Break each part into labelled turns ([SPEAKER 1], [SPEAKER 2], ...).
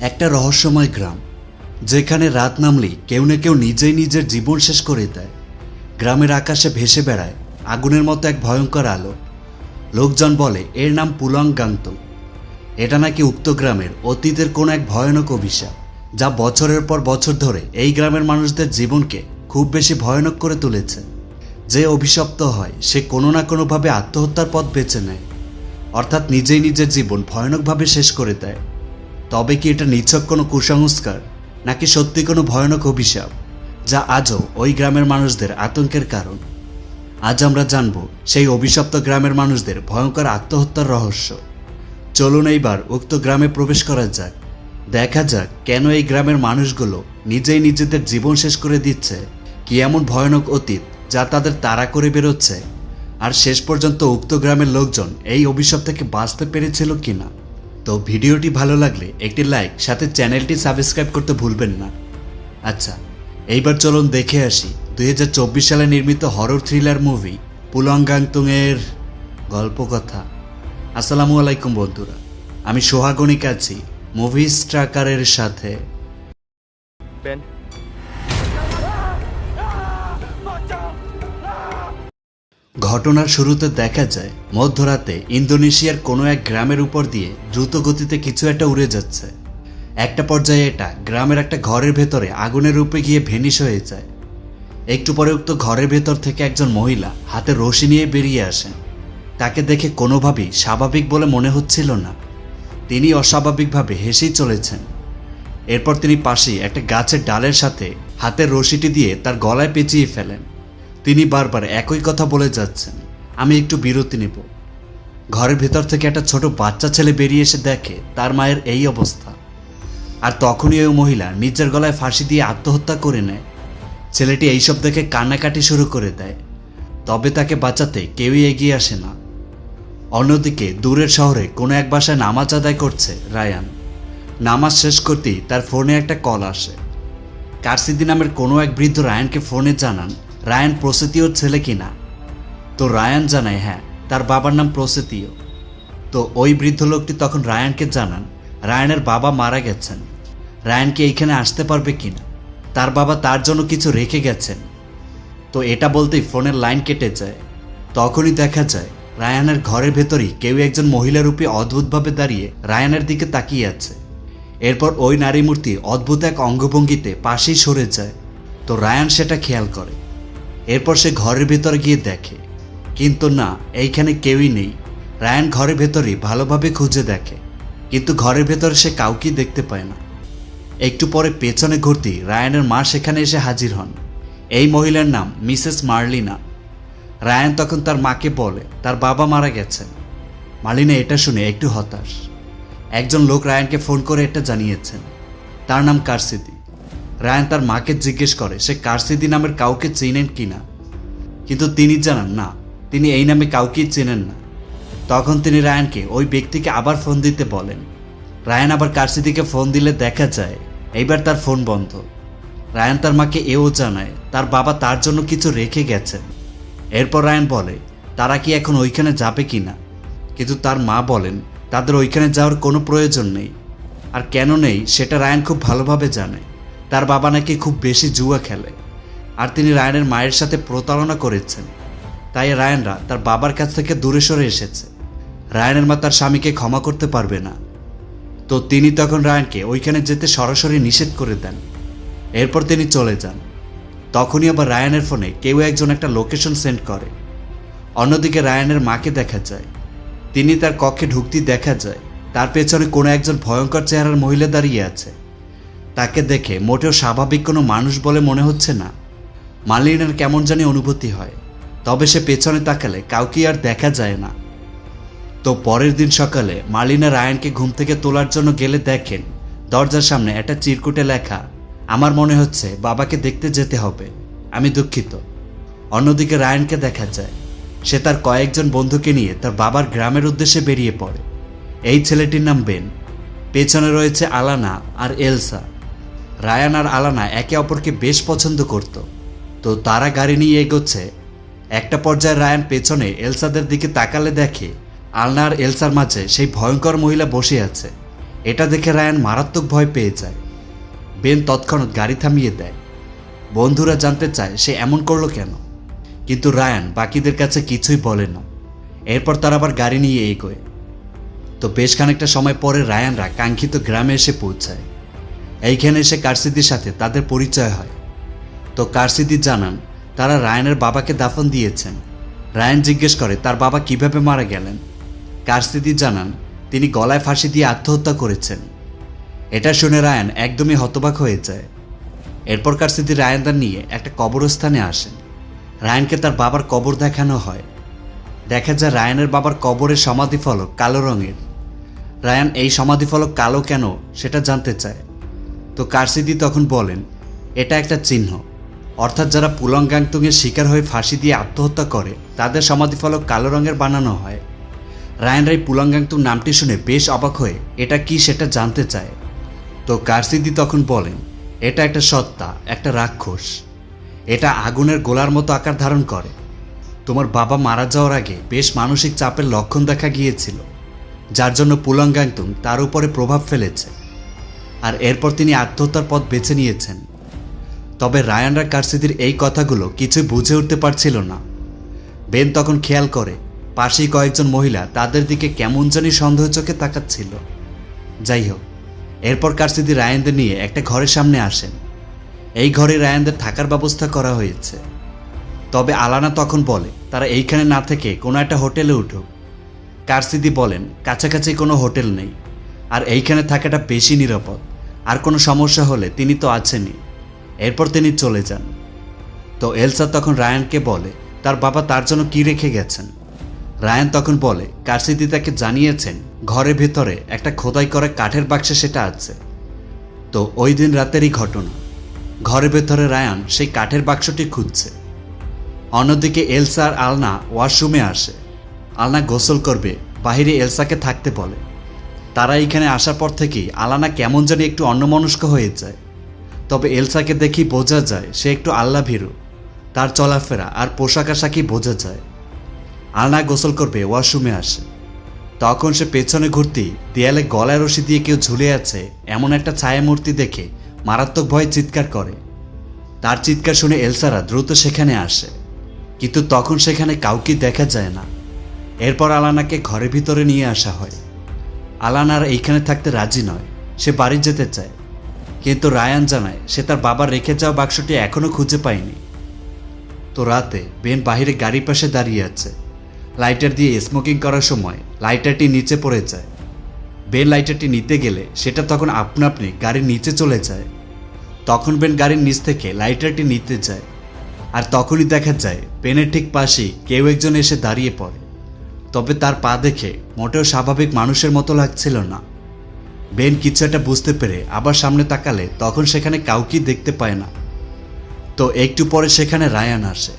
[SPEAKER 1] একটা রহস্যময় গ্রাম, যেখানে রাত নামলেই কেউ না কেউ নিজেই নিজের জীবন শেষ করে দেয়। গ্রামের আকাশে ভেসে বেড়ায় আগুনের মতো এক ভয়ঙ্কর আলো। লোকজন বলে, এর নাম পুলং গাংতো এটা নাকি উক্ত গ্রামের অতীতের কোনো এক ভয়ানক অভিশাপ, যা বছরের পর বছর ধরে এই গ্রামের মানুষদের জীবনকে খুব বেশি ভয়ানক করে তুলেছে। যে অভিশপ্ত হয়, সে কোনো না কোনোভাবে আত্মহত্যার পথ বেছে নেয়। অর্থাৎ নিজেই নিজের জীবন ভয়ানকভাবে শেষ করে দেয়। তবে কি এটা নিছক কোনো কুসংস্কার, নাকি সত্যি কোনো ভয়ানক অভিশাপ, যা আজও ওই গ্রামের মানুষদের আতঙ্কের কারণ? আজ আমরা জানব সেই অভিশপ্ত গ্রামের মানুষদের ভয়ঙ্কর আত্মহত্যার রহস্য। চলুন এইবার উক্ত গ্রামে প্রবেশ করা যাক। দেখা যাক কেন এই গ্রামের মানুষগুলো নিজেই নিজেদের জীবন শেষ করে দিচ্ছে। কি এমন ভয়ানক অতীত যা তাদের তাড়া করে বেরোচ্ছে? আর শেষ পর্যন্ত উক্ত গ্রামের লোকজন এই অভিশাপ থেকে বাঁচতে পেরেছিল কিনা? তো ভিডিওটি ভালো লাগলে একটি লাইক, সাথে চ্যানেলটি সাবস্ক্রাইব করতে ভুলবেন না। আচ্ছা এইবার চলুন দেখে আসি দুই হাজার চব্বিশ সালে নির্মিত হরর থ্রিলার মুভি পুলঙ্গাংতুংয়ের গল্প কথা আসসালামু আলাইকুম বন্ধুরা, আমি সোহাগণিক আছি মুভি স্ট্রাকারের সাথে। ঘটনার শুরুতে দেখা যায়, মধ্যরাতে ইন্দোনেশিয়ার কোনো এক গ্রামের উপর দিয়ে দ্রুত গতিতে কিছু একটা উড়ে যাচ্ছে। একটা পর্যায়ে এটা গ্রামের একটা ঘরের ভেতরে আগুনের রূপে গিয়ে ভেনিশ হয়ে যায়। একটু পরে উক্ত ঘরের ভেতর থেকে একজন মহিলা হাতে রশি নিয়ে বেরিয়ে আসেন। তাকে দেখে কোনোভাবেই স্বাভাবিক বলে মনে হচ্ছিল না। তিনি অস্বাভাবিকভাবে হেসেই চলেছেন। এরপর তিনি পাশেই একটা গাছের ডালের সাথে হাতের রশিটি দিয়ে তার গলায় পেঁচিয়ে ফেলেন। তিনি বারবার একই কথা বলে যাচ্ছেন। আমি একটু বিরতি নেব। ঘরের ভেতর থেকে একটা ছোট বাচ্চা ছেলে বেরিয়ে এসে দেখে তার মায়ের এই অবস্থা। আর তখনই ওই মহিলা নিজের গলায় ফাঁসি দিয়ে আত্মহত্যা করে নেয়। ছেলেটি এইসব দেখে কান্নাকাটি শুরু করে দেয়। তবে তাকে বাঁচাতে কেউই এগিয়ে আসে না। অন্যদিকে দূরের শহরে কোনো এক বাসায় নামাজ আদায় করছে রায়ান। নামাজ শেষ করতেই তার ফোনে একটা কল আসে। কারসিদি নামের কোনো এক বৃদ্ধ রায়ানকে ফোনে জানান রায়ান প্রসেতীয় ছেলে কিনা? তো রায়ান জানায় হ্যাঁ তার বাবার নাম প্রসেতীয় তো ওই বৃদ্ধ লোকটি তখন রায়ানকে জানান, রায়ানের বাবা মারা গেছেন। রায়ান কি এইখানে আসতে পারবে কিনা? তার বাবা তার জন্য কিছু রেখে গেছেন। তো এটা বলতেই ফোনের লাইন কেটে যায়। তখনই দেখা যায়, রায়ানের ঘরের ভেতরেই কেউ একজন মহিলা রূপে অদ্ভুতভাবে দাঁড়িয়ে রায়ানের দিকে তাকিয়ে আছে। এরপর ওই নারী মূর্তি অদ্ভুত এক অঙ্গভঙ্গিতে পাশেই সরে যায়। তো রায়ান সেটা খেয়াল করে। এরপর সে ঘরের ভেতরে গিয়ে দেখে। কিন্তু না, এইখানে কেউই নেই। রায়ান ঘরের ভেতরেই ভালোভাবে খুঁজে দেখে। কিন্তু ঘরের ভেতরে সে কাউকেই দেখতে পায় না। একটু পরে পেছনে ঘুরতেই রায়ানের মা সেখানে এসে হাজির হন। এই মহিলার নাম মিসেস মার্লিনা। রায়ান তখন তার মাকে বলে, তার বাবা মারা গেছেন। মার্লিনা এটা শুনে একটু হতাশ। একজন লোক রায়ানকে ফোন করে এটা জানিয়েছেন। তার নাম কারসিদি। রায়ান তার মাকে জিজ্ঞেস করে, সে কারসিদি নামের কাউকে চেনেন কিনা কিন্তু তিনি জানান, না, তিনি এই নামে কাউকেই চেনেন না। তখন তিনি রায়ানকে ওই ব্যক্তিকে আবার ফোন দিতে বলেন। রায়ান আবার কারসিদিকে ফোন দিলে দেখা যায়, এইবার তার ফোন বন্ধ। রায়ান তার মাকে এও জানায়, তার বাবা তার জন্য কিছু রেখে গেছেন। এরপর রায়ান বলে, তারা কি এখন ওইখানে যাবে কি না? কিন্তু তার মা বলেন, তাদের ওইখানে যাওয়ার কোনো প্রয়োজন নেই। আর কেন নেই, সেটা রায়ান খুব ভালোভাবে জানে। তার বাবা নাকি খুব বেশি জুয়া খেলে। আর তিনি রায়ানের মায়ের সাথে প্রতারণা করেছেন। তাই রায়ানরা তার বাবার কাছ থেকে দূরে সরে এসেছে। রায়ানের মা তার স্বামীকে ক্ষমা করতে পারবে না। তো তিনি তখন রায়ানকে ওইখানে যেতে সরাসরি নিষেধ করে দেন। এরপর তিনি চলে যান। তখনই আবার রায়ানের ফোনে কেউ একজন একটা লোকেশন সেন্ড করে। অন্যদিকে রায়ানের মাকে দেখা যায়। তিনি তার কক্ষে ঢুকতেই দেখা যায়, তার পেছনে কোনো একজন ভয়ঙ্কর চেহারার মহিলা দাঁড়িয়ে আছে। তাকে দেখে মোটেও স্বাভাবিক কোনো মানুষ বলে মনে হচ্ছে না। মালিনের কেমন জানি অনুভূতি হয়, তবে সে পেছনে তাকালে কাউকে আর দেখা যায় না। তো পরের দিন সকালে মালিনা রায়ানকে ঘুম থেকে তোলার জন্য গেলে দেখেন, দরজার সামনে একটা চিরকুটে লেখা, আমার মনে হচ্ছে বাবাকে দেখতে যেতে হবে, আমি দুঃখিত। অন্যদিকে রায়ানকে দেখা যায়, সে তার কয়েকজন বন্ধুকে নিয়ে তার বাবার গ্রামের উদ্দেশ্যে বেরিয়ে পড়ে। এই ছেলেটির নাম বেন, পেছনে রয়েছে আলানা আর এলসা। রায়ান আর আলানা একে অপরকে বেশ পছন্দ করত। তো তারা গাড়ি নিয়ে এগোচ্ছে। একটা পর্যায়ে রায়ান পেছনে এলসাদের দিকে তাকালে দেখে আলনা আর এলসার মাঝে সেই ভয়ঙ্কর মহিলা বসে আছে। এটা দেখে রায়ান মারাত্মক ভয় পেয়ে যায়। বেন তৎক্ষণাৎ গাড়ি থামিয়ে দেয়। বন্ধুরা জানতে চায় সে এমন করল কেন। কিন্তু রায়ান বাকিদের কাছে কিছুই বলে না। এরপর তারা আবার গাড়ি নিয়ে এগোয়। তো বেশ খানিকটা সময় পরে রায়ানরা কাঙ্ক্ষিত গ্রামে এসে পৌঁছায়। এইখানে এসে কারসিদির সাথে তাদের পরিচয় হয়। তো কারসিদি জানান, তারা রায়নের বাবাকে দাফন দিয়েছেন। রায়ান জিজ্ঞেস করে, তার বাবা কীভাবে মারা গেলেন? কারসিদি জানান, তিনি গলায় ফাঁসি দিয়ে আত্মহত্যা করেছেন। এটা শুনে রায়ান একদমই হতবাক হয়ে যায়। এরপর কারসিদি রায়ানদার নিয়ে একটা কবরস্থানে আসেন। রায়ানকে তার বাবার কবর দেখানো হয়। দেখা যায় রায়ানের বাবার কবরের সমাধিফলক কালো রঙের। রায়ান এই সমাধিফলক কালো কেন, সেটা জানতে চায়। তো কারসিদি তখন বলেন, এটা একটা চিহ্ন। অর্থাৎ যারা পুলং পুলঙ্গাংতুংয়ের শিকার হয়ে ফাঁসি দিয়ে আত্মহত্যা করে, তাদের সমাধিফলক কালো রঙের বানানো হয়। রায়ন রায় পুলঙ্গাংতুং নামটি শুনে বেশ অবাক হয়ে, এটা কি সেটা জানতে চায়? তো কারসিদি তখন বলেন, এটা একটা সত্তা, একটা রাক্ষস। এটা আগুনের গোলার মতো আকার ধারণ করে। তোমার বাবা মারা যাওয়ার আগে বেশ মানসিক চাপের লক্ষণ দেখা গিয়েছিল, যার জন্য পুলঙ্গাংতুং তার উপরে প্রভাব ফেলেছে। আর এরপর তিনি আত্মহত্যার পথ বেছে নিয়েছেন। তবে রায়ানরা কারসিদির এই কথাগুলো কিছুই বুঝে উঠতে পারছিল না। বেন তখন খেয়াল করে, পাশেই কয়েকজন মহিলা তাদের দিকে কেমন জানি সন্দেহ চোখে তাকাচ্ছিল। যাই হোক, এরপর কারসিদি রায়ানদের নিয়ে একটা ঘরের সামনে আসেন। এই ঘরে রায়ানদের থাকার ব্যবস্থা করা হয়েছে। তবে আলানা তখন বলে, তারা এইখানে না থেকে কোনো একটা হোটেলে উঠুক। কারসিদি বলেন, কাছাকাছি কোনো হোটেল নেই। আর এইখানে থাকাটা বেশি নিরাপদ। আর কোনো সমস্যা হলে তিনি তো আছেনই। এরপর তিনি চলে যান। তো এলসা তখন রায়ানকে বলে, তার বাবা তার জন্য কি রেখে গেছেন? রায়ান তখন বলে কারসিদি তাকে জানিয়েছেন, ঘরের ভেতরে একটা খোদাই করে কাঠের বাক্সে সেটা আছে। তো ওই দিন রাতেরই ঘটনা। ঘরের ভেতরে রায়ান সেই কাঠের বাক্সটি খুঁজছে। অন্যদিকে এলসা আর আলনা ওয়াশরুমে আসে। আলনা গোসল করবে, বাহিরে এলসাকে থাকতে বলে। তারা এখানে আসার পর থেকেই আলানা কেমন জানি একটু অন্যমনস্ক হয়ে যায়। তবে এলসাকে দেখি বোঝা যায় সে একটু আল্লা ভীরু তার চলাফেরা আর পোশাক আশাকই বোঝা যায়। আলনা গোসল করবে, ওয়াশরুমে আসে। তখন সে পেছনে ঘুরতেই দেয়ালে গলায় রশি দিয়ে কেউ ঝুলে আছে, এমন একটা ছায়ামূর্তি দেখে মারাত্মক ভয়ে চিৎকার করে। তার চিৎকার শুনে এলসারা দ্রুত সেখানে আসে। কিন্তু তখন সেখানে কাউকে দেখা যায় না। এরপর আলানাকে ঘরের ভিতরে নিয়ে আসা হয়। আলানার এইখানে থাকতে রাজি নয়। সে বাড়ি যেতে চায়। কিন্তু রায়ান জানায়, সে তার বাবার রেখে যাওয়া বাক্সটি এখনও খুঁজে পায়নি। তো রাতে বেন বাহিরে গাড়ির পাশে দাঁড়িয়ে আছে। লাইটার দিয়ে স্মোকিং করার সময় লাইটারটি নিচে পড়ে যায়। বেন লাইটারটি নিতে গেলে সেটা তখন আপনা আপনি গাড়ির নিচে চলে যায়। তখন বেন গাড়ির নিচ থেকে লাইটারটি নিতে যায়। আর তখনই দেখা যায়, বেনের ঠিক পাশেই কেউ একজন এসে দাঁড়িয়ে পড়ে। তবে তার পা দেখে মোটেও স্বাভাবিক মানুষের মতো লাগছিল না। বেন কিছু একটা বুঝতে পেরে আবার সামনে তাকালে তখন সেখানে কাউকেই দেখতে পায় না। তো একটু পরে সেখানে রায়ান আসে।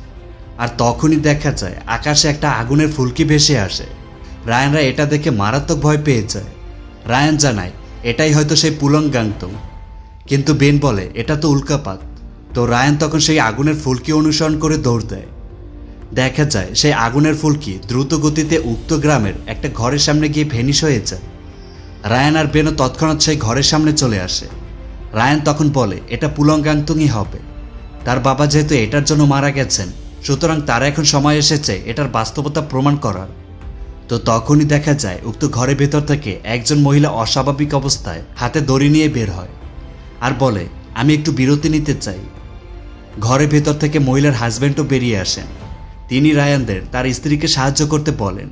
[SPEAKER 1] আর তখনই দেখা যায় আকাশে একটা আগুনের ফুলকি ভেসে আসে। রায়ানরা এটা দেখে মারাত্মক ভয় পেয়ে যায়। রায়ান জানায়, এটাই হয়তো সেই পুলং গাংতং কিন্তু বেন বলে, এটা তো উল্কাপাত। তো রায়ান তখন সেই আগুনের ফুলকি অনুসরণ করে দৌড় দেয়। দেখা যায়, সেই আগুনের ফুলকি দ্রুত গতিতে উক্ত গ্রামের একটা ঘরের সামনে গিয়ে ভেনিশ হয়ে যায় রায়ান আর বেনও তৎক্ষণাৎ সেই ঘরের সামনে চলে আসে। রায়ান তখন বলে, এটা পুলঙ্গাংতুংই হবে। তার বাবা যেহেতু এটার জন্য মারা গেছেন, সুতরাং তার এখন সময় এসেছে এটার বাস্তবতা প্রমাণ করার। তো তখনই দেখা যায়, উক্ত ঘরের ভেতর থেকে একজন মহিলা অস্বাভাবিক অবস্থায় হাতে দড়ি নিয়ে বের হয় আর বলে, আমি একটু বিরতি নিতে চাই। ঘরের ভেতর থেকে মহিলার হাজব্যান্ডও বেরিয়ে আসেন। তিনি রায়ানদের তার স্ত্রীকে সাহায্য করতে বলেন।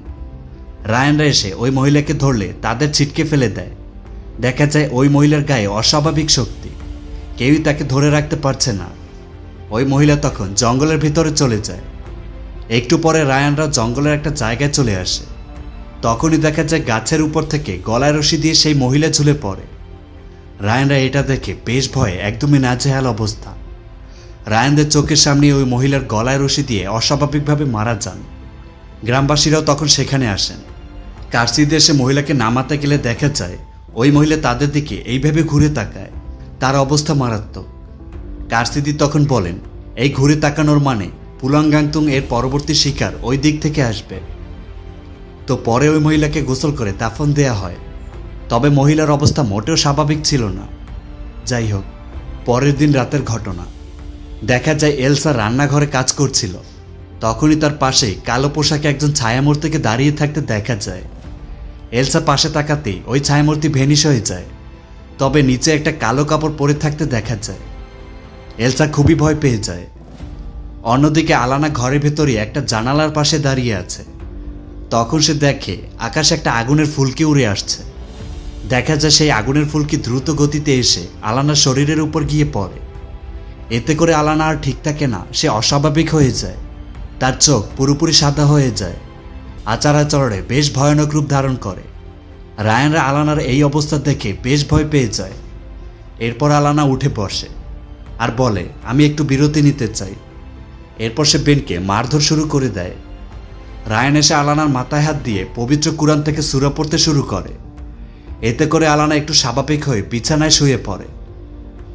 [SPEAKER 1] রায়ানরা এসে ওই মহিলাকে ধরলে তাদের ছিটকে ফেলে দেয়। দেখা যায় ওই মহিলার গায়ে অস্বাভাবিক শক্তি। কেউই তাকে ধরে রাখতে পারছে না। ওই মহিলা তখন জঙ্গলের ভিতরে চলে যায়। একটু পরে রায়ানরা জঙ্গলের একটা জায়গায় চলে আসে। তখনই দেখা যায় গাছের উপর থেকে গলায় রশি দিয়ে সেই মহিলা ঝুলে পড়ে। রায়ানরা এটা দেখে বেশ ভয়ে একদমই নাজেহাল অবস্থা। রায়ানদের চোখের সামনে ওই মহিলার গলায় রশি দিয়ে অস্বাভাবিকভাবে মারা যান। গ্রামবাসীরাও তখন সেখানে আসেন। কার্সিতে এসে মহিলাকে নামাতে গেলে দেখা যায়, ওই মহিলা তাদের দিকে এইভাবে ঘুরে তাকায়। তার অবস্থা মারাত্মক। কার্সিদি তখন বলেন, এই ঘুরে তাকানোর মানে পুলাঙ্গাংতুং এর পরবর্তী শিকার ওই দিক থেকে আসবে। তো পরে ওই মহিলাকে গোসল করে দাফন দেয়া হয়। তবে মহিলার অবস্থা মোটেও স্বাভাবিক ছিল না। যাই হোক, পরের দিন রাতের ঘটনা। দেখা যায় এলসা রান্নাঘরে কাজ করছিল। তখনই তার পাশে কালো পোশাকে একজন ছায়ামূর্তিকে দাঁড়িয়ে থাকতে দেখা যায়। এলসা পাশে তাকাতেই ওই ছায়ামূর্তি ভেনিশ হয়ে যায়, তবে নিচে একটা কালো কাপড় পরে থাকতে দেখা যায়। এলসা খুবই ভয় পেয়ে যায়। অন্যদিকে আলানা ঘরের ভেতরে একটা জানালার পাশে দাঁড়িয়ে আছে। তখন সে দেখে আকাশে একটা আগুনের ফুলকি উড়ে আসছে। দেখা যায় সেই আগুনের ফুলকি দ্রুত গতিতে এসে আলানার শরীরের উপর গিয়ে পড়ে। এতে করে আলানা আর ঠিক থাকে না, সে অস্বাভাবিক হয়ে যায়। তার চোখ পুরোপুরি সাদা হয়ে যায়। আচার আচরণে বেশ ভয়ানক রূপ ধারণ করে। রায়ানরা আলানার এই অবস্থা দেখে বেশ ভয় পেয়ে যায়। এরপর আলানা উঠে বসে আর বলে, আমি একটু বিরতি নিতে চাই। এরপর সে বেনকে মারধর শুরু করে দেয়। রায়ান এসে আলানার মাথায় হাত দিয়ে পবিত্র কুরআন থেকে সুরা পড়তে শুরু করে। এতে করে আলানা একটু স্বাভাবিক হয়ে বিছানায় শুয়ে পড়ে।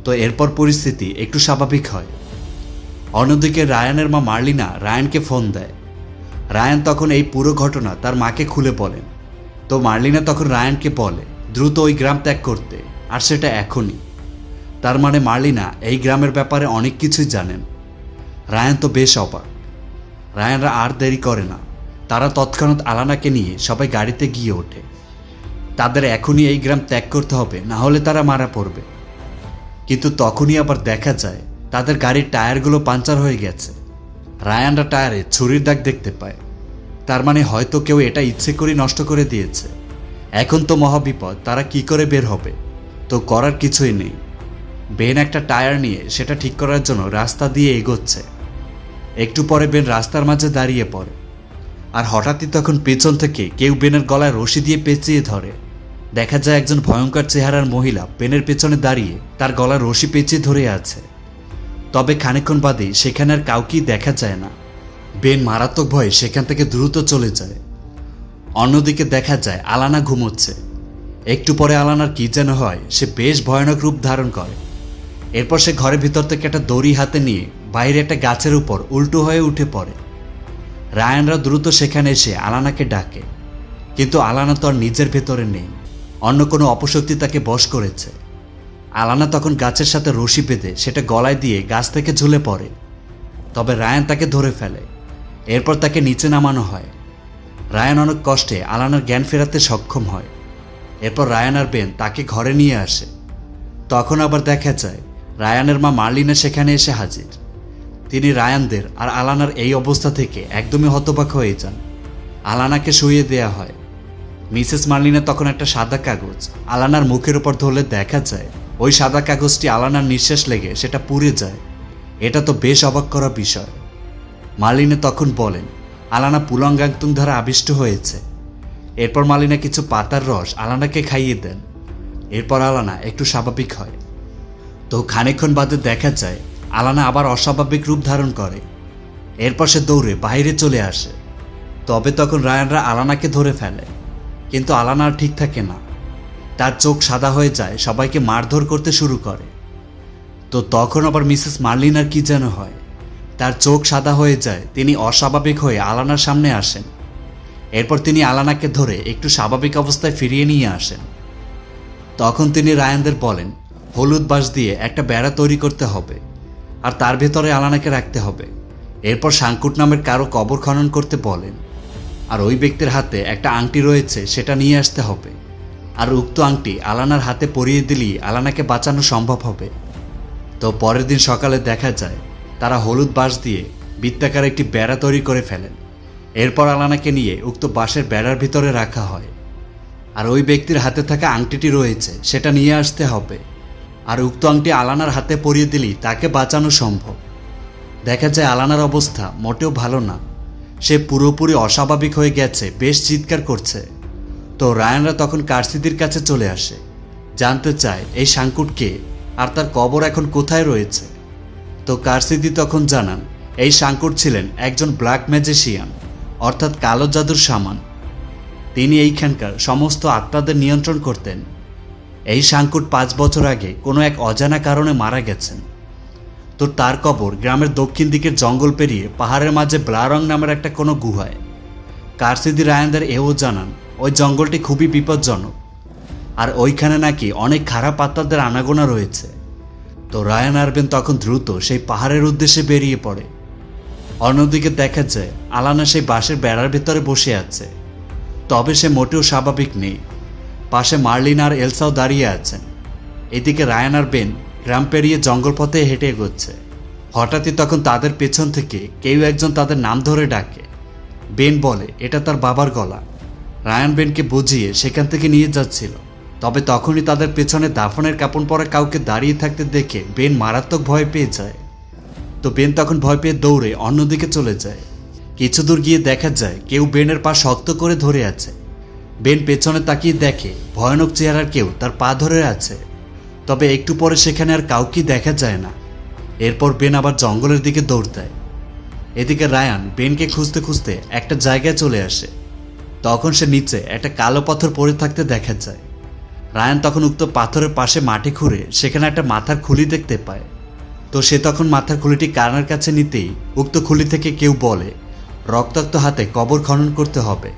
[SPEAKER 1] তো এরপর পরিস্থিতি একটু স্বাভাবিক হয়। অন্যদিকে রায়ানের মা মার্লিনা রায়ানকে ফোন দেয়। রায়ান তখন এই পুরো ঘটনা তার মাকে খুলে বলেন তো মার্লিনা তখন রায়ানকে বলে, দ্রুত ওই গ্রাম ত্যাগ করতে, আর সেটা এখনই। তার মানে মার্লিনা এই গ্রামের ব্যাপারে অনেক কিছুই জানেন। রায়ান তো বেশ অবাক। রায়ানরা আর দেরি করে না। তারা তৎক্ষণাৎ আলানাকে নিয়ে সবাই গাড়িতে গিয়ে ওঠে। তাদের এখনই এই গ্রাম ত্যাগ করতে হবে, না হলে তারা মারা পড়বে। কিন্তু তখনই আবার দেখা যায় তাদের গাড়ির টায়ারগুলো পাঞ্চার হয়ে গেছে। রায়ানরা টায়ারে ছুরির দাগ দেখতে পায়। তার মানে হয়তো কেউ এটা ইচ্ছে করে নষ্ট করে দিয়েছে। এখন তো মহাবিপদ, তারা কি করে বের হবে? তো করার কিছুই নেই। বেন একটা টায়ার নিয়ে সেটা ঠিক করার জন্য রাস্তা দিয়ে এগোচ্ছে। একটু পরে বেন রাস্তার মাঝে দাঁড়িয়ে পড়ে। আর হঠাৎই তখন পেছন থেকে কেউ বেনের গলায় রশি দিয়ে পেঁচিয়ে ধরে। দেখা যায় একজন ভয়ঙ্কর চেহারার মহিলা পেনের পেছনে দাঁড়িয়ে তার গলায় রশি পেঁচিয়ে ধরে আছে। তবে খানিকক্ষণ বাদে সেখানে আর কাউকেই দেখা যায় না। বেন মারাত্মক ভয়ে সেখান থেকে দ্রুত চলে যায়। অন্যদিকে দেখা যায় আলানা ঘুমোচ্ছে। একটু পরে আলানার কি যেন হয়, সে বেশ ভয়ানক রূপ ধারণ করে। এরপর সে ঘরের ভিতর থেকে একটা দড়ি হাতে নিয়ে বাইরে একটা গাছের উপর উল্টো হয়ে উঠে পড়ে। রায়ানরা দ্রুত সেখানে এসে আলানাকে ডাকে। কিন্তু আলানা তো আর নিজের ভেতরে নেই। অন্য কোনো অপশক্তি তাকে বশ করেছে। আলানা তখন গাছের সাথে রশি বেঁধে সেটা গলায় দিয়ে গাছ থেকে ঝুলে পড়ে। তবে রায়ান তাকে ধরে ফেলে। এরপর তাকে নিচে নামানো হয়। রায়ান অনেক কষ্টে আলানার জ্ঞান ফেরাতে সক্ষম হয়। এরপর রায়ান আর বেন তাকে ঘরে নিয়ে আসে। তখন আবার দেখা যায়, রায়ানের মা মার্লিনা সেখানে এসে হাজির। তিনি রায়ানদের আর আলানার এই অবস্থা থেকে একদমই হতবাক হয়ে যান। আলানাকে শুইয়ে দেয়া হয়। মিসেস মার্লিনা তখন একটা সাদা কাগজ আলানার মুখের উপর ধরলে দেখা যায়। ওই সাদা কাগজটি আলানার নিঃশ্বাস লেগে সেটা পুড়ে যায়। এটা তো বেশ অবাক করা বিষয়। মার্লিনা তখন বলেন, আলানা পুলঙ্গাংতুং দ্বারা আবিষ্ট হয়েছে। এরপর মালিনা কিছু পাতার রস আলানাকে খাইয়ে দেন। এরপর আলানা একটু স্বাভাবিক হয়। তো খানিকক্ষণ বাদে দেখা যায়, আলানা আবার অস্বাভাবিক রূপ ধারণ করে। এরপর সে দৌড়ে বাইরে চলে আসে। তবে তখন রায়ানরা আলানাকে ধরে ফেলে। কিন্তু আলানা আর ঠিক থাকে না। তার চোখ সাদা হয়ে যায়, সবাইকে মারধর করতে শুরু করে। তো তখন আবার মিসেস মার্লিনার কি যেন হয়। তার চোখ সাদা হয়ে যায়, তিনি অস্বাভাবিক হয়ে আলানার সামনে আসেন। এরপর তিনি আলানাকে ধরে একটু স্বাভাবিক অবস্থায় ফিরিয়ে নিয়ে আসেন। তখন তিনি রায়ানদের বলেন, হলুদ বাঁশ দিয়ে একটা বেড়া তৈরি করতে হবে, আর তার ভেতরে আলানাকে রাখতে হবে। এরপর সাংকুট নামের কারও কবর খনন করতে বলেন। আর ওই ব্যক্তির হাতে একটা আংটি রয়েছে, সেটা নিয়ে আসতে হবে। আর উক্ত আংটি আলানার হাতে পরিয়ে দিলেই আলানাকে বাঁচানো সম্ভব হবে। তো পরের দিন সকালে দেখা যায়, তারা হলুদ বাঁশ দিয়ে বৃত্তাকার একটি বেড়া তৈরি করে ফেলেন। এরপর আলানাকে নিয়ে উক্ত বাঁশের বেড়ার ভিতরে রাখা হয়। আর ওই ব্যক্তির হাতে থাকা আংটিটি রয়েছে, সেটা নিয়ে আসতে হবে। আর উক্ত আংটি আলানার হাতে পরিয়ে দিলেই তাকে বাঁচানো সম্ভব। দেখা যায় আলানার অবস্থা মোটেও ভালো না। সে পুরোপুরি অস্বাভাবিক হয়ে গেছে, বেশ চিৎকার করছে। তো রায়ানরা তখন কার্সিদির কাছে চলে আসে। জানতে চায়, এই সাংকুটকে আর তার কবর এখন কোথায় রয়েছে? তো কার্সিদি তখন জানান, এই সাংকুট ছিলেন একজন ব্ল্যাক ম্যাজিশিয়ান, অর্থাৎ কালো জাদুর সামান। তিনি এইখানকার সমস্ত আত্মাদের নিয়ন্ত্রণ করতেন। এই সাংকুট পাঁচ বছর আগে কোনো এক অজানা কারণে মারা গেছেন। তো তার কবর গ্রামের দক্ষিণ দিকের জঙ্গল পেরিয়ে পাহাড়ের মাঝে ব্লারং নামের একটা কোনো গুহায়। কারসিদি রায়ানদের এও জানান, ওই জঙ্গলটি খুবই বিপজ্জনক, আর ওইখানে নাকি অনেক খারাপ আত্মাদের আনাগোনা রয়েছে। তো রায়ান আরবেন তখন দ্রুত সেই পাহাড়ের উদ্দেশ্যে বেরিয়ে পড়ে। অন্যদিকে দেখা যায় আলানা সেই বাঁশের বেড়ার ভেতরে বসে আছে। তবে সে মোটেও স্বাভাবিক নেই। পাশে মার্লিন আর এলসাও দাঁড়িয়ে আছেন। এদিকে রায়ান আর বেন গ্রাম পেরিয়ে জঙ্গল পথে হেঁটে এগোচ্ছে। হঠাৎই তখন তাদের পেছন থেকে কেউ একজন তাদের নাম ধরে ডাকে। বেন বলে, এটা তার বাবার গলা। রায়ান বেনকে বুঝিয়ে সেখান থেকে নিয়ে যাচ্ছিল। তবে তখনই তাদের পেছনে দাফনের কাপড় পরা কাউকে দাঁড়িয়ে থাকতে দেখে বেন মারাত্মক ভয় পেয়ে যায়। তো বেন তখন ভয় পেয়ে দৌড়ে অন্যদিকে চলে যায়। কিছু দূর গিয়ে দেখা যায়, কেউ বেনের পা শক্ত করে ধরে আছে। বেন পেছনে তাকিয়ে দেখে ভয়ানক চেহারার কেউ তার পা ধরে আছে। তবে একটু পরে সেখানে আর কাউকে দেখা যায় না। এরপর বেন আবার জঙ্গলের দিকে দৌড় দেয়। এদিকে রায়ান বেনকে খুঁজতে খুঁজতে একটা জায়গায় চলে আসে। তখন সে নিচে একটা কালো পাথর পড়ে থাকতে দেখা যায়। রায়ান তখন উক্ত পাথরের পাশে মাটি খুঁড়ে সেখানে একটা মাথার খুলি দেখতে পায়। তো সে তখন মাথার খুলিটি কানার কাছে নিতেই উক্ত খুলি থেকে কেউ বলে, রক্তাক্ত হাতে কবর খনন করতে হবে।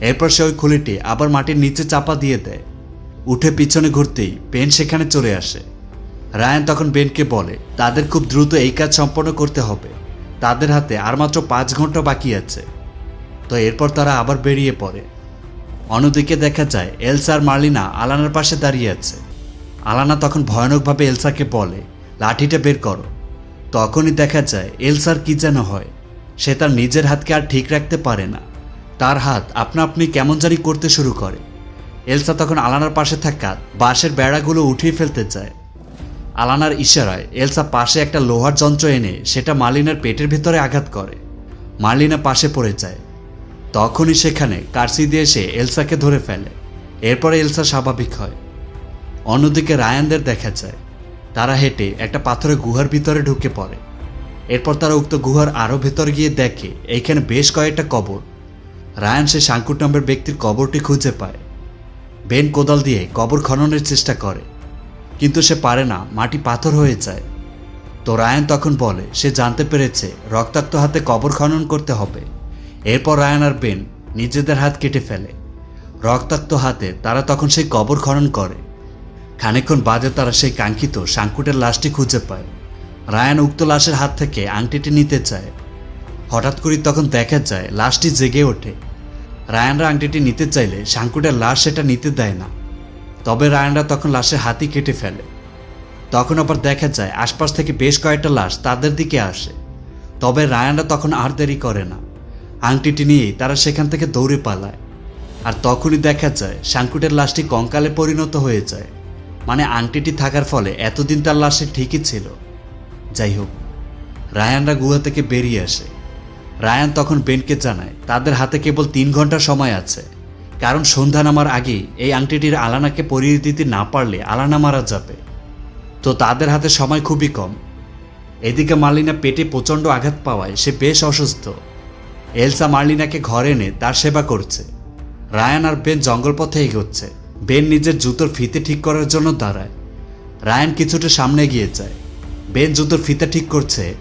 [SPEAKER 1] এরপর সে ওই খুলিটি আবার মাটির নিচে চাপা দিয়ে দেয়। উঠে পিছনে ঘুরতেই বেন সেখানে চলে আসে। রায়ান তখন বেনকে বলে, তাদের খুব দ্রুত এই কাজ সম্পন্ন করতে হবে। তাদের হাতে আর মাত্র পাঁচ ঘণ্টা বাকি আছে। তো এরপর তারা আবার বেরিয়ে পড়ে। অন্যদিকে দেখা যায়, এলসা আর মার্লিনা আলানার পাশে দাঁড়িয়ে আছে। আলানা তখন ভয়ানকভাবে এলসাকে বলে, লাঠিটা বের করো। তখনই দেখা যায়, এলসার কি যেন হয়। সে তার নিজের হাতকে আর ঠিক রাখতে পারে না। তার হাত আপনা আপনি কেমন জানি করতে শুরু করে। এলসা তখন আলানার পাশে থাকা বাঁশের বেড়াগুলো উঠিয়ে ফেলতে চায়। আলানার ইশারায় এলসা পাশে একটা লোহার যন্ত্র এনে সেটা মার্লিনার পেটের ভেতরে আঘাত করে। মার্লিনা পাশে পড়ে যায়। তখনই সেখানে কার্সি দিয়ে এসে এলসাকে ধরে ফেলে। এরপরে এলসা স্বাভাবিক হয়। অন্যদিকে রায়ানদের দেখা যায়। তারা হেঁটে একটা পাথরের গুহার ভিতরে ঢুকে পড়ে। এরপর তারা উক্ত গুহার আরও ভেতরে গিয়ে দেখে, এইখানে বেশ কয়েকটা কবর। রায়ান সে সাংকুট নামের ব্যক্তির কবরটি খুঁজে পায়। বেন কোদাল দিয়ে কবর খননের চেষ্টা করে। কিন্তু সে পারে না, মাটি পাথর হয়ে যায়। তো রায়ান তখন বলে, সে জানতে পেরেছে রক্তাক্ত হাতে কবর খনন করতে হবে। এরপর রায়ান আর বেন নিজেদের হাত কেটে ফেলে। রক্তাক্ত হাতে তারা তখন সেই কবর খনন করে। খানিকক্ষণ বাদে তারা সেই কাঙ্ক্ষিত সাংকুটের লাশটি খুঁজে পায়। রায়ান উক্ত লাশের হাত থেকে আংটিটি নিতে চায়। হঠাৎ করে তখন দেখা যায়, লাশটি জেগে ওঠে। রায়ানরা আংটিটি নিতে চাইলে সাংকুটের লাশ সেটা নিতে দেয় না। তবে রায়ানরা তখন লাশের হাতি কেটে ফেলে। তখন আবার দেখা যায়, আশপাশ থেকে বেশ কয়েকটা লাশ তাদের দিকে আসে। তবে রায়ানরা তখন আর দেরি করে না। আংটিটি নিয়েই তারা সেখান থেকে দৌড়ে পালায়। আর তখনই দেখা যায় সাংকুটের লাশটি কঙ্কালে পরিণত হয়ে যায়। মানে আংটিটি থাকার ফলে এতদিন তার লাশে ঠিকই ছিল। যাই হোক, রায়ানরা গুহা থেকে বেরিয়ে আসে। রায়ান তখন বেনকে জানায়, তাদের হাতে কেবল তিন ঘণ্টা সময় আছে। কারণ সন্ধ্যা নামার আগেই এই আংটিটির আলানাকে পরিয়ে দিতে না পারলে আলানা মারা যাবে। তো তাদের হাতে সময় খুবই কম। এদিকে মার্লিনা পেটে প্রচণ্ড আঘাত পাওয়ায় সে বেশ অসুস্থ। এলসা মার্লিনাকে ঘরে এনে তার সেবা করছে। রায়ান আর বেন জঙ্গল পথে এগোচ্ছে। বেন নিজের জুতোর ফিতে ঠিক করার জন্য দাঁড়ায়। রায়ান কিছুটা সামনে গিয়ে যায়। বেন জুতোর ফিতে ঠিক করছে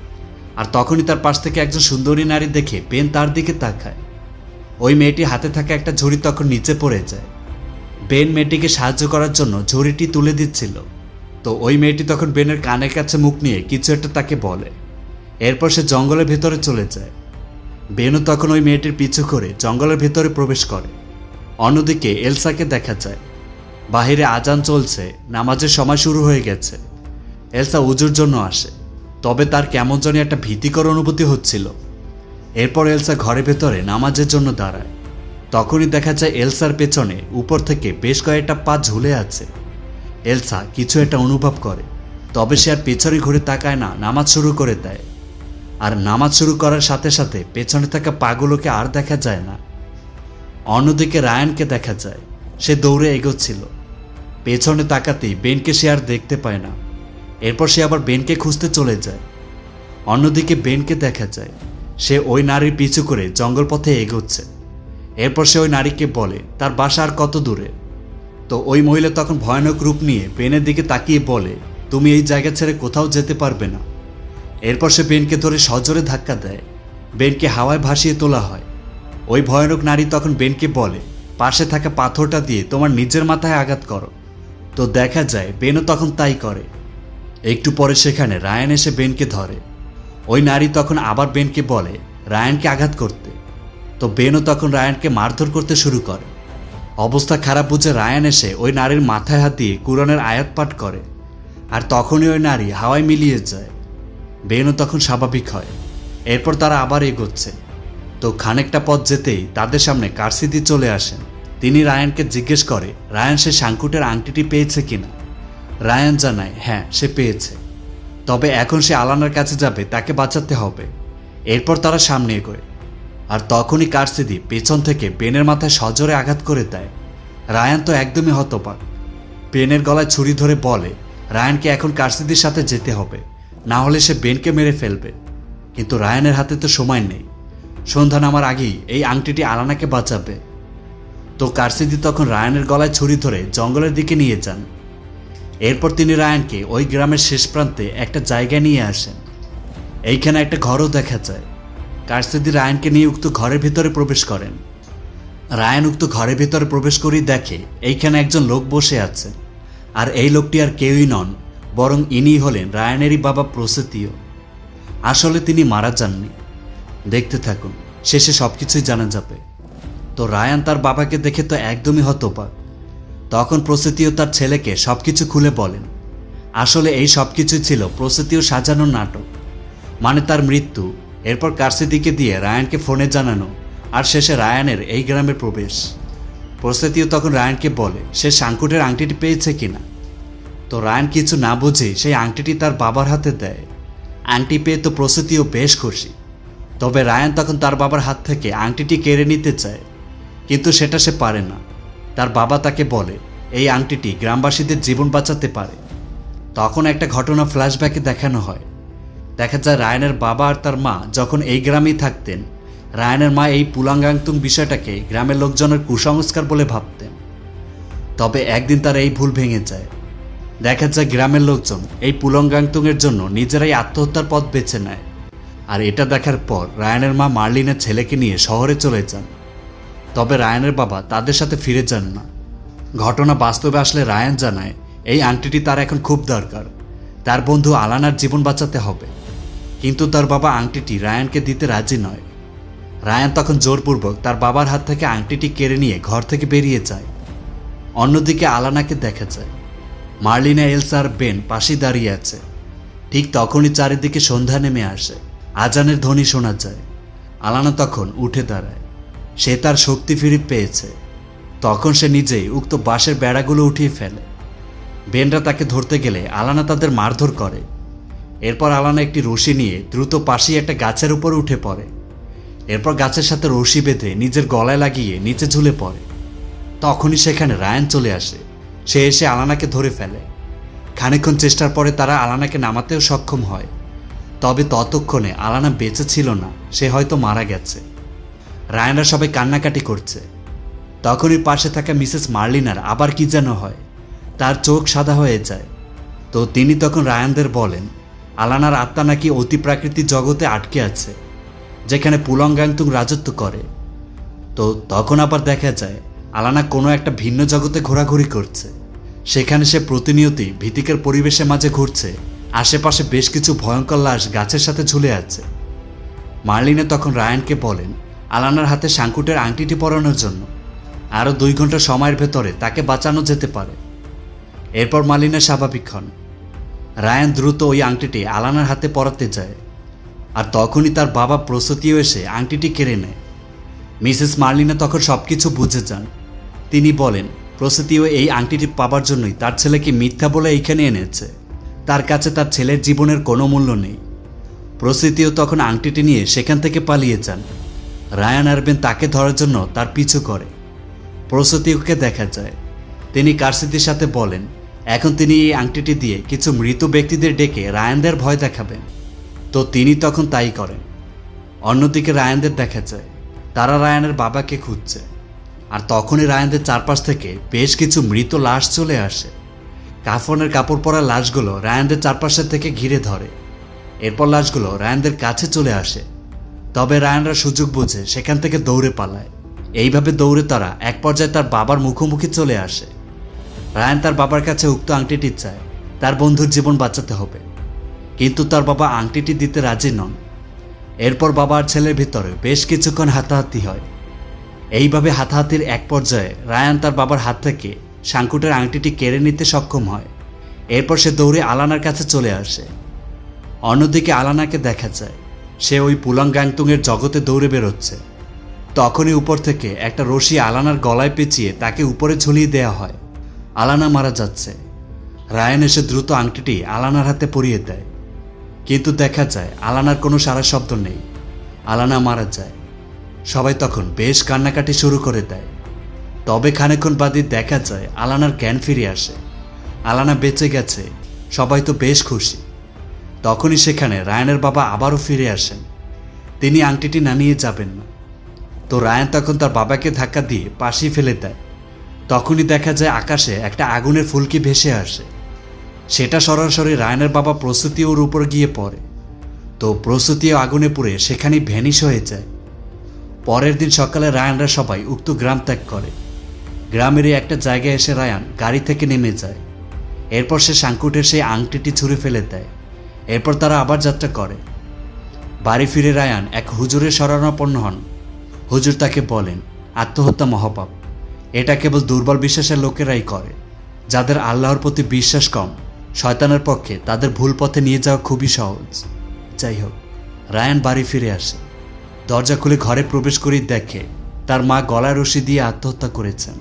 [SPEAKER 1] আর তখনই তার পাশ থেকে একজন সুন্দরী নারী দেখে বেন তার দিকে তাকায়। ওই মেয়েটি হাতে থাকা একটা ঝুড়ি তখন নিচে পড়ে যায়। বেন মেয়েটিকে সাহায্য করার জন্য ঝুড়িটি তুলে দিচ্ছিল। তো ওই মেয়েটি তখন বেনের কানের কাছে মুখ নিয়ে কিছু একটা তাকে বলে। এরপর সে জঙ্গলের ভেতরে চলে যায়। বেনও তখন ওই মেয়েটির পিছু করে জঙ্গলের ভেতরে প্রবেশ করে। অন্যদিকে এলসাকে দেখা যায়। বাহিরে আজান চলছে, নামাজের সময় শুরু হয়ে গেছে। এলসা উজুর জন্য আসে। তবে তার কেমন জানি একটা ভীতিকর অনুভূতি হচ্ছিল। এরপর এলসা ঘরের ভেতরে নামাজের জন্য দাঁড়ায়। তখনই দেখা যায় এলসার পেছনে উপর থেকে বেশ কয়েকটা পা ঝুলে আছে। এলসা কিছু একটা অনুভব করে, তবে সে আর পেছনে ঘুরে তাকায় না, নামাজ শুরু করে দেয়। আর নামাজ শুরু করার সাথে সাথে পেছনে থাকা পাগুলোকে আর দেখা যায় না। অন্যদিকে রায়ানকে দেখা যায়, সে দৌড়ে এগোচ্ছিল। পেছনে তাকাতেই বেনকে সে আর দেখতে পায় না। এরপর সে আবার বেনকে খুঁজতে চলে যায়। অন্যদিকে বেনকে দেখা যায়, সে ওই নারীর পিছু করে জঙ্গল পথে এগোচ্ছে। এরপর সে ওই নারীকে বলে, তার বাসা আর কত দূরে? তো ওই মহিলা তখন ভয়ানক রূপ নিয়ে বেনের দিকে তাকিয়ে বলে, তুমি এই জায়গা ছেড়ে কোথাও যেতে পারবে না। এরপর সে বেনকে ধরে সজোরে ধাক্কা দেয়। বেনকে হাওয়ায় ভাসিয়ে তোলা হয়। ওই ভয়ানক নারী তখন বেনকে বলে, পাশে থাকা পাথরটা দিয়ে তোমার নিজের মাথায় আঘাত করো। তো দেখা যায়, বেনও তখন তাই করে। একটু পরে সেখানে রায়ান এসে বেনকে ধরে। ওই নারী তখন আবার বেনকে বলে, রায়ানকে আঘাত করতে। তো বেনও তখন রায়ানকে মারধর করতে শুরু করে। অবস্থা খারাপ বুঝে রায়ান এসে ওই নারীর মাথায় হাত দিয়ে কুরনের আয়াত পাঠ করে। আর তখনই ওই নারী হাওয়ায় মিলিয়ে যায়। বেনও তখন স্বাভাবিক হয়। এরপর তারা আবার এগোচ্ছে। তো খানিকটা পথ যেতেই তাদের সামনে কারসিদি চলে আসেন। তিনি রায়ানকে জিজ্ঞেস করে, রায়ান, সে শাঙ্কুটের আংটিটি পেয়েছে কিনা? রায়ান জানায় হ্যাঁ সে পেয়েছে। তবে এখন সে আলানার কাছে যাবে, তাকে বাঁচাতে হবে। এরপর তারা সামনে এগোয়। আর তখনই কারসিদি পেছন থেকে বেনের মাথায় সজোরে আঘাত করে দেয়। রায়ান তো একদমই হতবাক। বেনের গলায় ছুরি ধরে বলে, রায়ানকে এখন কারসিদির সাথে যেতে হবে। না হলে সে বেনকে মেরে ফেলবে। কিন্তু রায়ানের হাতে তো সময় নেই। সন্ধ্যা নামার আগেই এই আংটিটি আলানাকে বাঁচাবে। তো কারসিদি তখন রায়ানের গলায় ছুরি ধরে জঙ্গলের দিকে নিয়ে যান। এরপর তিনি রায়ানকে ওই গ্রামের শেষ প্রান্তে একটা জায়গায় নিয়ে আসেন। এইখানে একটা ঘরও দেখা যায়। কারসিদি রায়ানকে নিয়ে উক্ত ঘরের ভিতরে প্রবেশ করেন। রায়ান উক্ত ঘরের ভিতরে প্রবেশ করেই দেখে এইখানে একজন লোক বসে আছে। আর এই লোকটি আর কেউই নন, বরং ইনি হলেন রায়ানেরই বাবা প্রসেতীয়। আসলে তিনি মারা যাননি। দেখতে থাকুন, শেষে সবকিছুই জানা যাবে। তো রায়ান তার বাবাকে দেখে তো একদমই হতবাক। তখন প্রসেতীয় তার ছেলেকে সবকিছু খুলে বলেন। আসলে এই সবকিছুই ছিল প্রসেতীয় সাজানো নাটক। মানে তার মৃত্যু, এরপর কারসিদিকে দিয়ে রায়ানকে ফোনে জানানো, আর শেষে রায়ানের এই গ্রামে প্রবেশ। প্রসেতীয় তখন রায়ানকে বলে, সে শাঙ্কুটের আংটিটি পেয়েছে কিনা? তো রায়ান কিছু না বুঝে সেই আংটিটি তার বাবার হাতে দেয়। আংটি পেয়ে তো প্রসেতীয় বেশ খুশি। তবে রায়ান তখন তার বাবার হাত থেকে আংটিটি কেড়ে নিতে চায়, কিন্তু সেটা সে পারে না। তার বাবা তাকে বলে, এই আংটিটি গ্রামবাসীদের জীবন বাঁচাতে পারে। তখন একটা ঘটনা ফ্ল্যাশব্যাকে দেখানো হয়। দেখা যায় রায়নের বাবা আর তার মা যখন এই গ্রামেই থাকতেন, রায়নের মা এই পুলাঙ্গাংতুং বিষয়টাকে গ্রামের লোকজনের কুসংস্কার বলে ভাবতেন। তবে একদিন তার এই ভুল ভেঙে যায়। দেখা যায় গ্রামের লোকজন এই পুলঙ্গাংতুংয়ের জন্য নিজেরাই আত্মহত্যার পথ বেছে নেয়। আর এটা দেখার পর রায়ানের মা মার্লিনের ছেলেকে নিয়ে শহরে চলে যান। তবে রায়ানের বাবা তাদের সাথে ফিরে যান না। ঘটনা বাস্তবে আসলে রায়ান জানায়, এই আংটিটি তার এখন খুব দরকার। তার বন্ধু আলানার জীবন বাঁচাতে হবে। কিন্তু তার বাবা আংটিটি রায়ানকে দিতে রাজি নয়। রায়ান তখন জোরপূর্বক তার বাবার হাত থেকে আংটিটি কেড়ে নিয়ে ঘর থেকে বেরিয়ে যায়। অন্যদিকে আলানাকে দেখা যায়। মার্লিনা, এলসা আর বেন পাশেই দাঁড়িয়ে আছে। ঠিক তখনই চারিদিকে সন্ধ্যা নেমে আসে। আজানের ধ্বনি শোনা যায়। আলানা তখন উঠে দাঁড়ায়। সে তার শক্তি ফিরে পেয়েছে। তখন সে নিজেই উক্ত বাঁশের বেড়াগুলো উঠিয়ে ফেলে। বেনরা তাকে ধরতে গেলে আলানা তাদের মারধর করে। এরপর আলানা একটি রশি নিয়ে দ্রুত পাশেই একটা গাছের উপর উঠে পড়ে। এরপর গাছের সাথে রশি বেঁধে নিজের গলায় লাগিয়ে নিচে ঝুলে পড়ে। তখনই সেখানে রায়ান চলে আসে। সে এসে আলানাকে ধরে ফেলে। খানিকক্ষণ চেষ্টার পরে তারা আলানাকে নামাতেও সক্ষম হয়। তবে ততক্ষণে আলানা বেঁচে ছিল না, সে হয়তো মারা গেছে। রায়ানরা সবাই কান্নাকাটি করছে। তখনই পাশে থাকা মিসেস মার্লিনার আবার কি যেন হয়, তার চোখ সাদা হয়ে যায়। তো তিনি তখন রায়ানদের বলেন, আলানার আত্মা নাকি অতি প্রাকৃতিক জগতে আটকে আছে, যেখানে পুলঙ্গাংতুং রাজত্ব করে। তো তখন আবার দেখা যায়, আলানা কোনো একটা ভিন্ন জগতে ঘোরাঘুরি করছে। সেখানে সে প্রতিনিয়তই ভীতিকের পরিবেশের মাঝে ঘুরছে, আশেপাশে বেশ কিছু ভয়ঙ্কর লাশ গাছের সাথে ঝুলে আছে। মার্লিনে তখন রায়ানকে বলেন আলানার হাতে শাঙ্কুটের আংটিটি পরানোর জন্য। আরও দুই ঘণ্টা সময়ের ভেতরে তাকে বাঁচানো যেতে পারে। এরপর মালিনা স্বাভাবিক হন। রায়ান দ্রুত ওই আংটিটি আলানার হাতে পরাতে যায়। আর তখনই তার বাবা প্রসূতিও এসে আংটিটি কেড়ে নেয়। মিসেস মার্লিনা তখন সব কিছু বুঝে যান। তিনি বলেন, প্রসূতিও এই আংটিটি পাবার জন্যই তার ছেলেকে মিথ্যা বলে এইখানে এনেছে। তার কাছে তার ছেলের জীবনের কোনো মূল্য নেই। প্রসূতিও তখন আংটিটি নিয়ে সেখান থেকে পালিয়ে যান। রায়ান আরবেন তাকে ধরার জন্য তার পিছু করে। প্রসূতিওকে দেখা যায়। তিনি কারসিতির সাথে বলেন, এখন তিনি এই আংটিটি দিয়ে কিছু মৃত ব্যক্তিদের ডেকে রায়ানদের ভয় দেখাবেন। তো তিনি তখন তাই করেন। অন্যদিকে রায়ানদের দেখা যায়, তারা রায়ানের বাবাকে খুঁজছে। আর তখনই রায়ানদের চারপাশ থেকে বেশ কিছু মৃত লাশ চলে আসে। কাফনের কাপড় পরা লাশগুলো রায়ানদের চারপাশের থেকে ঘিরে ধরে। এরপর লাশগুলো রায়ানদের কাছে চলে আসে। তবে রায়ানরা সুযোগ বুঝে সেখান থেকে দৌড়ে পালায়। এইভাবে দৌড়ে তারা এক পর্যায়ে তার বাবার মুখোমুখি চলে আসে। রায়ান তার বাবার কাছে উক্ত আংটিটি চায়, তার বন্ধুর জীবন বাঁচাতে হবে। কিন্তু তার বাবা আংটিটি দিতে রাজি নন। এরপর বাবা আর ছেলের ভিতরে বেশ কিছুক্ষণ হাতাহাতি হয়। এইভাবে হাতাহাতির এক পর্যায়ে রায়ান তার বাবার হাত থেকে শাঙ্কুটের আংটিটি কেড়ে নিতে সক্ষম হয়। এরপর সে দৌড়ে আলানার কাছে চলে আসে। অন্যদিকে আলানাকে দেখা যায় সে ওই পুলং গ্যাংতুংয়ের জগতে দৌড়ে বেরোচ্ছে। তখনই উপর থেকে একটা রশি আলানার গলায় পেঁচিয়ে তাকে উপরে ঝুলিয়ে দেওয়া হয়। আলানা মারা যাচ্ছে। রায়ান এসে দ্রুত আংটিটি আলানার হাতে পরিয়ে দেয়। কিন্তু দেখা যায়, আলানার কোনো সারা শব্দ নেই। আলানা মারা যায়। সবাই তখন বেশ কান্নাকাটি শুরু করে দেয়। তবে খানিক্ষণ বাদে দেখা যায়, আলানার জ্ঞান ফিরে আসে। আলানা বেঁচে গেছে। সবাই তো বেশ খুশি। তখনই সেখানে রায়ানের বাবা আবারও ফিরে আসেন। তিনি আংটিটি নামিয়ে যাবেন না। তো রায়ান তখন তার বাবাকে ধাক্কা দিয়ে পাশেই ফেলে দেয়। তখনই দেখা যায় আকাশে একটা আগুনের ফুলকি ভেসে আসে। সেটা সরাসরি রায়ানের বাবা প্রস্তুতি ওর উপর গিয়ে পড়ে। তো প্রস্তুতিও আগুনে পুড়ে সেখানেই ভ্যানিশ হয়ে যায়। পরের দিন সকালে রায়ানরা সবাই উক্ত গ্রাম ত্যাগ করে। গ্রামেরই একটা জায়গায় এসে রায়ান গাড়ি থেকে নেমে যায়। এরপর সে শাঙ্কুটের সেই আংটিটি ছুঁড়ে ফেলে দেয়। এরপর তারা আবার যাত্রা করে। বাড়ি ফিরে রায়ান এক হুজুরের শরণাপন্ন হন। হুজুর তাকে বলেন, আত্মহত্যা মহাপাপ। এটা কেবল দুর্বল বিশ্বাসের লোকেরাই করে, যাদের আল্লাহর প্রতি বিশ্বাস কম। শয়তানের পক্ষে তাদের ভুল পথে নিয়ে যাওয়া খুবই সহজ। যাই হোক, রায়ান বাড়ি ফিরে আসে। দরজা খুলে ঘরে প্রবেশ করেই দেখে তার মা গলায় রশি দিয়ে আত্মহত্যা করেছেন।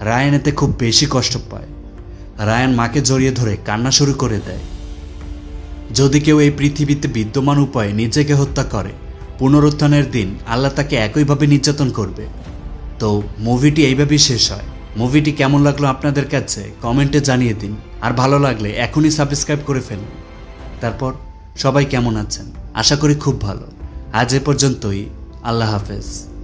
[SPEAKER 1] রায়ান এতে খুব বেশি কষ্ট পায়। রায়ান মাকে জড়িয়ে ধরে কান্না শুরু করে দেয়। যদি কেউ এই পৃথিবীতে বিদ্যমান উপায়ে নিজেকে হত্যা করে, পুনরুত্থানের দিন আল্লাহ তাকে একইভাবে নির্যাতন করবে। তো, মুভিটি এইভাবেই শেষ হয়। মুভিটি কেমন লাগল আপনাদের কাছে, কমেন্টে জানিয়ে দিন। আর ভালো লাগলে এখনই সাবস্ক্রাইব করে ফেলুন। তারপর, সবাই কেমন আছেন? আশা করি খুব ভালো। আজ এ পর্যন্তই। আল্লাহ হাফেজ।